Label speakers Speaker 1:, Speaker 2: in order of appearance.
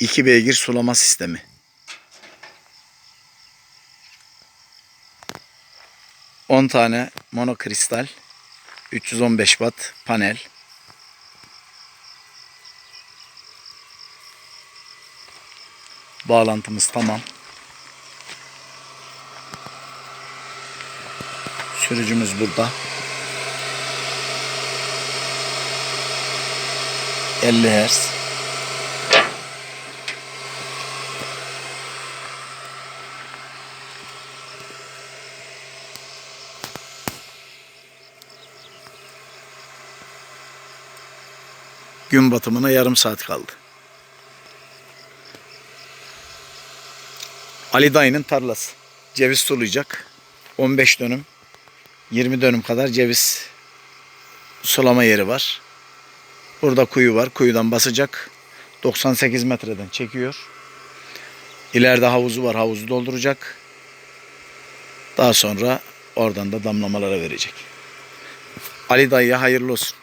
Speaker 1: İki beygir sulama sistemi. 10 tane monokristal 315 watt panel Bağlantımız tamam. Sürücümüz burada. 50 Hz. Gün batımına yarım saat kaldı. Ali dayının tarlası. Ceviz sulayacak. 15 dönüm. 20 dönüm kadar ceviz sulama yeri var. Burada kuyu var. Kuyudan basacak. 98 metreden çekiyor. İleride havuzu var. Havuzu dolduracak. Daha sonra oradan da damlamalara verecek. Ali dayıya hayırlı olsun.